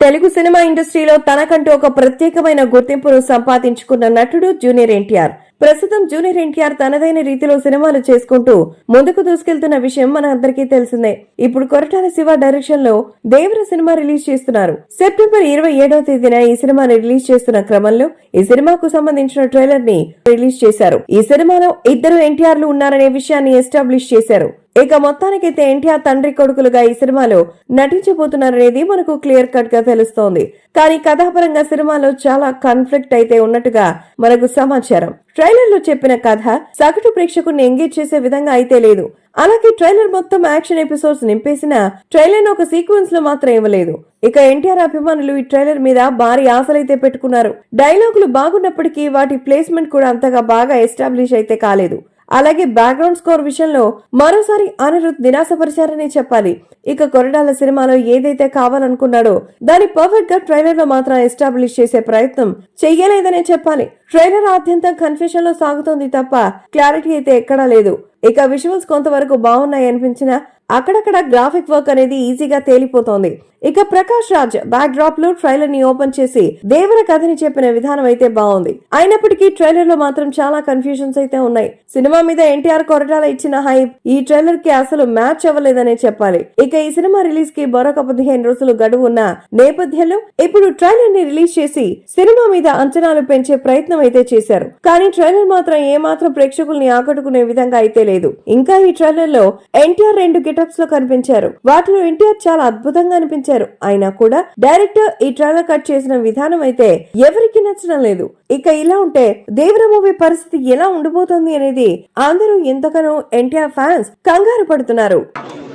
Telugu cinema ఇండస్ట్రీలో తనకంటూ ఒక ప్రత్యేకమైన గుర్తింపును సంపాదించుకున్న నటుడు జూనియర్ ఎన్టీఆర్. ప్రస్తుతం జూనియర్ ఎన్టీఆర్ తనదైన రీతిలో సినిమాలు చేసుకుంటూ ముందుకు దూసుకెళ్తున్న విషయం మన అందరికీ తెలిసిందే. ఇప్పుడు కొరటాల శివ డైరెక్షన్లో దేవర సినిమా రిలీజ్ చేస్తున్నారు. సెప్టెంబర్ ఇరవై ఏడవ తేదీన ఈ సినిమాని రిలీజ్ చేస్తున్న క్రమంలో ఈ సినిమాకు సంబంధించిన ట్రైలర్ని రిలీజ్ చేశారు. ఈ సినిమాలో ఇద్దరు ఎన్టీఆర్లు ఉన్నారనే విషయాన్ని ఎస్టాబ్లిష్ చేశారు. ఇక మొత్తానికైతే ఎన్టీఆర్ తండ్రి కొడుకులుగా ఈ సినిమాలో నటించబోతున్నారనేది మనకు క్లియర్ కట్గా తెలుస్తోంది. కానీ కథాపరంగా సినిమాలో చాలా కాన్ఫ్లిక్ట్ అయితే ఉన్నట్టుగా మనకు సమాచారం. ట్రైలర్లో చెప్పిన కథ సగటు ప్రేక్షకుడిని ఎంగేజ్ చేసే విధంగా అయితే లేదు. అలాగే ట్రైలర్ మొత్తం యాక్షన్ ఎపిసోడ్స్ నింపేసిన ట్రైలర్ ఒక సీక్వెన్స్లో మాత్రం ఇవ్వలేదు. ఇక ఎన్టీఆర్ అభిమానులు ఈ ట్రైలర్ మీద భారీ ఆశలైతే పెట్టుకున్నారు. డైలాగులు బాగున్నప్పటికీ వాటి ప్లేస్మెంట్ కూడా అంతగా బాగా ఎస్టాబ్లిష్ అయితే కాలేదు. అలాగే బ్యాక్గ్రౌండ్ స్కోర్ విషయంలో మరోసారి అనిరుద్ నిరాశపరిచారనే చెప్పాలి. ఇక కొరడాల సినిమాలో ఏదైతే కావాలనుకున్నాడో దాని పర్ఫెక్ట్గా ట్రైలర్లో మాత్రం ఎస్టాబ్లిష్ చేసే ప్రయత్నం చెయ్యలేదనే చెప్పాలి. ట్రైలర్ ఆద్యంతం కన్ఫ్యూషన్లో సాగుతోంది తప్ప క్లారిటీ అయితే ఎక్కడా లేదు. ఇక విజువల్స్ కొంతవరకు బాగున్నాయి అనిపించినా అక్కడక్కడ గ్రాఫిక్ వర్క్ అనేది ఈజీగా తేలిపోతోంది. ఇక ప్రకాష్ రాజ్ బ్యాక్ డ్రాప్లో ట్రైలర్ని ఓపెన్ చేసి దేవర కథని చెప్పిన విధానం అయితే బాగుంది. అయినప్పటికీ ట్రైలర్లో మాత్రం చాలా కన్ఫ్యూజన్స్ అయితే ఉన్నాయి. సినిమా మీద ఎన్టీఆర్ కొరటాల ఇచ్చిన హైప్ ఈ ట్రైలర్కి అసలు మ్యాచ్ అవ్వలేదనే చెప్పాలి. ఇక ఈ సినిమా రిలీజ్కి మరొక పదిహేను రోజులు గడువు ఉన్న నేపథ్యంలో ఇప్పుడు ట్రైలర్ని రిలీజ్ చేసి సినిమా మీద అంచనాలు పెంచే ప్రయత్నం అయితే చేశారు. కానీ ట్రైలర్ మాత్రం ఏ మాత్రం ప్రేక్షకుల్ని ఆకట్టుకునే విధంగా అయితే లేదు. ఇంకా ఈ ట్రైలర్లో ఎన్టీఆర్ రెండు గెటప్స్లో కనిపించారు. వాటిలో ఎన్టీఆర్ చాలా అద్భుతంగా అనిపించారు. అయినా కూడా డైరెక్టర్ ఈ ట్రైలర్ కట్ చేసిన విధానం అయితే ఎవరికి నచ్చడం లేదు. ఇక ఇలా ఉంటే దేవర మూవీ పరిస్థితి ఎలా ఉండబోతోంది అనేది అందరూ ఎంతగానో ఎన్టీఆర్ ఫ్యాన్స్ కంగారు పడుతున్నారు.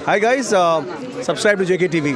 Hi guys subscribe to JK TV